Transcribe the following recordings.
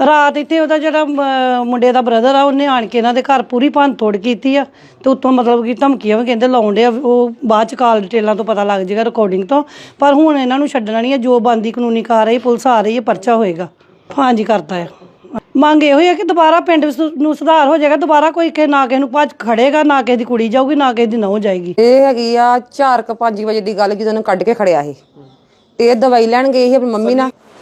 ਰਾਤ ਇੱਥੇ ਉਹਦਾ ਜਿਹੜਾ ਮ- ਮੁੰਡੇ ਦਾ ਬ੍ਰਦਰ ਆ, ਉਹਨੇ ਆਣ ਕੇ ਇਹਨਾਂ ਦੇ ਘਰ ਪੂਰੀ ਭੰਨ ਤੋੜ ਕੀਤੀ ਆ ਤੇ ਉੱਤੋਂ ਮਤਲਬ ਕਿ ਧਮਕੀਆਂ ਵੀ ਕਹਿੰਦੇ ਲਾਉਂਦੇ ਆ ਉਹ ਬਾਅਦ ਚ ਕਾਲ ਡਿਟੇਲਾਂ ਤੋਂ ਪਤਾ ਲੱਗ ਜਾਏਗਾ ਰਿਕਾਰਡਿੰਗ ਤੋਂ, ਪਰ ਹੁਣ ਇਹਨਾਂ ਨੂੰ ਛੱਡਣਾ ਨਹੀਂ ਹੈ ਜੋ ਬੰਦੀ ਕਾਨੂੰਨੀ ਕਾਰਵਾਈ ਪੁਲਿਸ ਆ ਰਹੀ ਹੈ ਪਰਚਾ ਹੋਏਗਾ। ਹਾਂਜੀ, ਕਰਤਾ ਹੈ ਮੰਗ ਇਹੋ ਹੀ ਹੈ ਕਿ ਦੁਬਾਰਾ ਪਿੰਡ ਵਿੱਚ ਨੂੰ ਸੁਧਾਰ ਹੋ ਜਾਏਗਾ, ਦੁਬਾਰਾ ਕੋਈ ਕਿ, ਨਾ ਕਿਸੇ ਨੂੰ ਭੱਜ ਖੜੇਗਾ, ਨਾ ਕਿਸੇ ਦੀ ਕੁੜੀ ਜਾਊਗੀ, ਨਾ ਕਿਸੇ ਦੀ ਨਹੁੰ ਜਾਏਗੀ। ਇਹ ਹੈਗੀ ਆ 4 ਕੁ 5 ਵਜੇ ਦੀ ਗੱਲ ਜਦੋਂ ਉਹਨੂੰ ਕੱਢ ਕੇ ਖੜਿਆ ਸੀ ਤੇ ਇਹ ਦਵਾਈ ਲੈਣ ਗਏ ਸੀ ਆਪਣੀ ਮੰਮੀ ਨਾਲ।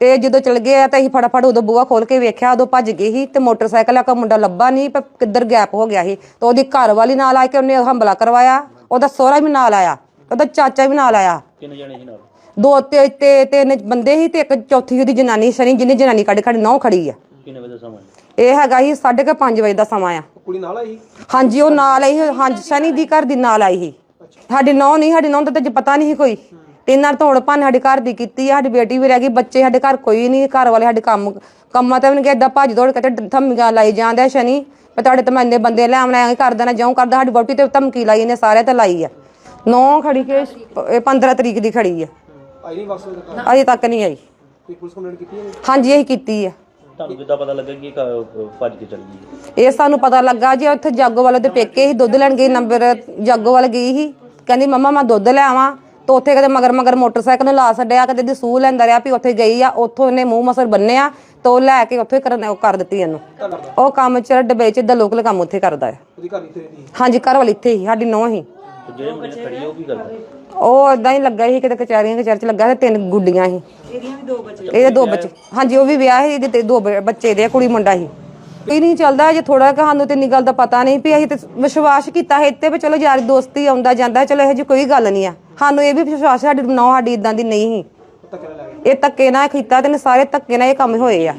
ਤੇ ਜਦੋਂ ਚਲ ਗਏ ਆ ਤਾਂ ਅਸੀਂ ਫਟਾਫਟ ਉਦੋਂ ਬੂਹਾ ਖੋਲ ਕੇ ਵੇਖਿਆ ਉਦੋਂ ਭੱਜ ਗਏ ਸੀ ਤੇ ਮੋਟਰਸਾਈਕਲ ਆ ਕਾ ਮੁੰਡਾ ਲੱਭਾ ਨਹੀਂ ਪਰ ਕਿੱਧਰ ਗੈਪ ਹੋ ਗਿਆ ਸੀ। ਤੇ ਉਹਦੀ ਘਰ ਵਾਲੀ ਨਾਲ ਆ ਕੇ ਉਹਨੇ ਹਮਲਾ ਕਰਵਾਇਆ ਉਹਦਾ ਸਹੁਰਾ ਵੀ ਨਾਲ ਆਇਆ ਉਹਦਾ ਚਾਚਾ ਵੀ ਨਾਲ ਆਇਆ। ਕਿੰਨੇ ਜਣੇ ਸੀ ਨਾਲ? ਦੋ ਤੇ ਤੇ ਤਿੰਨ ਬੰਦੇ ਸੀ ਤੇ ਇੱਕ ਚੌਥੀ ਉਹਦੀ ਜਨਾਨੀ ਸਨੀ ਜਿਹਨੇ ਜਨਾਨੀ ਕੱਢ ਖੜੀ ਨੌ ਖੜੀ ਆ। ਕਿੰਨੇ ਵਜੇ ਦਾ ਸਮਾਂ ਹੈ? ਇਹ ਹੈਗਾ ਸੀ 5:30 ਵਜੇ ਦਾ ਸਮਾਂ ਆ। ਕੁੜੀ ਨਾਲ ਆਈ ਹਾਂਜੀ ਉਹ ਨਾਲ ਆਈ ਸੀ, ਹਾਂਜੀ ਸਨੀ ਦੀ ਘਰ ਦੀ ਨਾਲ ਆਈ ਸੀ। ਸਾਡੀ ਨੌ ਨਹੀਂ ਸਾਡੀ ਨੌ ਦਾ ਤਾਂ ਪਤਾ ਨਹੀਂ ਸੀ ਕੋਈ। ਤੇ ਇਹਨਾਂ ਤੋੜ ਭੰਨ ਸਾਡੇ ਘਰ ਦੀ ਕੀਤੀ ਆ ਸਾਡੀ ਬੇਟੀ ਵੀ ਰਹਿ ਗਈ ਬੱਚੇ ਸਾਡੇ ਘਰ ਕੋਈ ਨਹੀਂ ਘਰ ਵਾਲੇ ਸਾਡੇ ਕੰਮ ਕੰਮਾਂ ਤੇ ਵੀ ਨਹੀਂ ਏਦਾਂ ਭੱਜ ਦੌੜ ਕੇ ਤੇ ਧਮਕੀਆਂ ਲਾਈ ਜਾਂਦੇ ਆ ਸ਼ਨੀ ਮੈਂ ਤੁਹਾਡੇ ਤੇ ਮੈਂ ਇੰਨੇ ਬੰਦੇ ਲੈ ਆਉਣਾ ਐਂ ਕਰ ਦੇਣਾ ਜਿਉਂ ਕਰਦਾ ਸਾਡੀ ਬੋਟੀ ਤੇ ਧਮਕੀ ਲਾਈ ਇਹਨੇ ਸਾਰੇ ਤੇ ਲਾਈ ਆ। ਨੌ ਖੜੀ ਕੇ ਇਹ 15 ਤਰੀਕ ਦੀ ਖੜੀ ਆ। ਆਈ ਨਹੀਂ ਵਾਪਸ ਕੋਈ ਅਜੇ ਤੱਕ ਨਹੀਂ ਆਈ। ਪੁਲਿਸ ਕੰਪਲੇਂਟ ਕੀਤੀ ਹੈ? ਹਾਂਜੀ ਇਹ ਕੀਤੀ ਆ। ਤੁਹਾਨੂੰ ਕਿੱਦਾਂ ਪਤਾ ਲੱਗਾ ਕਿ ਇਹ ਕ- ਭੱਜ ਕੇ ਚਲ ਗਈ ਹੈ? ਇਹ ਸਾਨੂੰ ਪਤਾ ਲੱਗਾ ਜੀ ਉੱਥੇ ਜਾਗੋ ਵਾਲੇ ਦੇ ਪੇਕੇ ਹੀ ਦੁੱਧ ਲੈਣ ਗਈ ਨੰਬਰ ਜਾਗੋ ਵਾਲੇ ਗਈ ਸੀ ਕਹਿੰਦੀ ਮੰਮਾ ਮੈਂ ਦੁੱਧ ਲੈ ਆਵਾਂ। ਤੇ ਉੱਥੇ ਕਦੇ ਮਗਰ ਮਗਰ ਮੋਟਰਸਾਈਕਲ ਨੂੰ ਲਾ ਛੱਡਿਆ ਕਦੇ ਦੀ ਸੂਹ ਲੈਂਦਾ ਰਿਹਾ ਵੀ ਉੱਥੇ ਗਈ ਆ ਉੱਥੋਂ ਇਹਨੇ ਮੂੰਹ ਮਸਰ ਬੰਨਿਆ ਤੇ ਉਹ ਲੈ ਕੇ ਉੱਥੇ ਕਰਨ ਉਹ ਕਰ ਦਿੱਤੀ ਇਹਨੂੰ। ਉਹ ਕੰਮ ਚ ਡੱਬੇ ਚ ਦਾ ਲੋਕਲ ਕੰਮ ਉੱਥੇ ਕਰਦਾ ਹੈ। ਉਹਦੀ ਘਰ ਇੱਥੇ ਰਹਿੰਦੀ ਹਾਂਜੀ ਘਰ ਵਾਲੀ ਇੱਥੇ ਹੀ ਸਾਡੀ ਨੌਂ ਹੀ। ਜਿਹੜੇ ਮੁੰਡੇ ਖੜੀ ਉਹ ਕੀ ਕਰਦਾ? ਉਹ ਇਦਾਂ ਹੀ ਲੱਗਾ ਸੀ ਕਿਤੇ ਕਚਹਿਰੀਆਂ ਕਚਹਿਰ ਚ ਲੱਗਾ ਸੀ ਤਿੰਨ ਗੁੱਡੀਆਂ ਸੀ। ਇਹਦੀਆਂ ਵੀ ਦੋ ਬੱਚੇ। ਇਹਦੇ ਦੋ ਬੱਚੇ। ਹਾਂਜੀ ਉਹ ਵੀ ਵਿਆਹ ਸੀ ਇਹਦੇ ਤੇ ਦੋ ਬੱਚੇ ਦੇ ਆ, ਕੁੜੀ ਮੁੰਡਾ ਸੀ। ਇਹ ਨਹੀਂ ਚੱਲਦਾ, ਜੇ ਥੋੜਾ ਕਿ ਸਾਨੂੰ ਤੇ ਇੰਨੀ ਗੱਲ ਦਾ ਪਤਾ ਨਹੀਂ ਵੀ ਅਸੀਂ ਤੇ ਵਿਸ਼ਵਾਸ ਕੀਤਾ ਹੈ ਇੱਥੇ ਵੀ ਚਲੋ ਯਾਰ ਦੋਸਤੀ ਆਉਂਦਾ ਜਾਂਦਾ, ਚਲੋ ਇਹੋ ਜਿਹੀ ਕੋਈ ਗੱਲ ਨਹੀਂ ਆ। ਸਾਨੂੰ ਇਹ ਵੀ ਵਿਸ਼ਵਾਸ ਸਾਡੀ ਨੌ ਸਾਡੀ ਇਦਾਂ ਦੀ ਨਹੀਂ ਸੀ। ਇਹ ਧੱਕੇ ਨਾਲ ਕੀਤਾ ਤੇ ਸਾਰੇ ਧੱਕੇ ਨਾਲ ਇਹ ਕੰਮ ਹੋਏ ਆ।